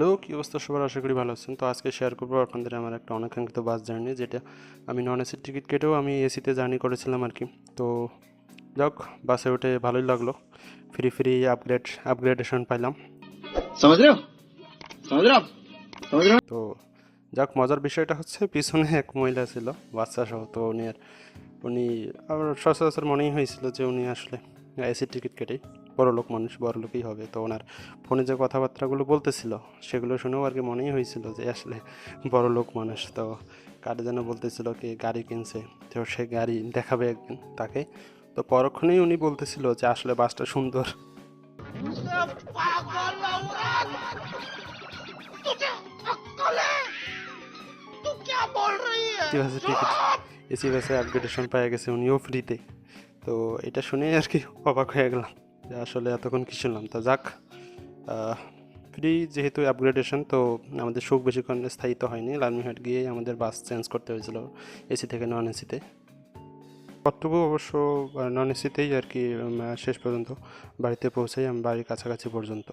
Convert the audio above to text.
Hello কী অবস্থা? সবার আশা করি ভালো আছেন। তো আজকে শেয়ার করব আপনাদের আমার একটা অনাকাঙ্ক্ষিত বাস জার্নি যেটা আমি নন এসির টিকিট কেটেও আমি এসিতে জার্নি করেছিলাম আর কি তো যাক বাসে উঠে ভালোই লাগল। ফ্রি ফ্রি আপগ্রেড আপগ্রেডেশন পাইলাম। তো যাক মজার বিষয়টা হচ্ছে পিছনে এক মহিলা ছিল বাচ্চা সহ তো উনি আর উনি আমার সচরাচর মনেই হয়েছিল যে উনি আসলে এসির টিকিট কেটেই। বড় লোক মানুষ বড় লোকই হবে। তো ওনার ফোনে যে কথাবার্তাগুলো বলতেছিল সেগুলো শুনেও আর কি মনেই হয়েছিল যে আসলে বড় লোক মানুষ। তো কারে যেন বলতেছিল কি গাড়ি কিনছে তো সে গাড়ি দেখাবে একদিন তাকে। তো পরক্ষণেই উনি বলতেছিল যে আসলে বাসটা সুন্দর। এসি বাসে টিকিট এসি বাসে আপগ্রেডেশন পাওয়া গেছে উনিও ফ্রিতে তো এটা শুনেই আর কি অবাক হয়ে গেলাম। আসলে এতক্ষণ কী শুনলাম? তা যাক ফ্রি যেহেতু আপগ্রেডেশন তো আমাদের সুখ বেশিক্ষণ স্থায়িত হয়নি। লালমিহাট গিয়ে আমাদের বাস চেঞ্জ করতে হয়েছিল এসি থেকে নন এসিতে কর্তব্য অবশ্য নন এসিতেই আর কি শেষ পর্যন্ত বাড়িতে পৌঁছাই আমি বাড়ির কাছাকাছি পর্যন্ত।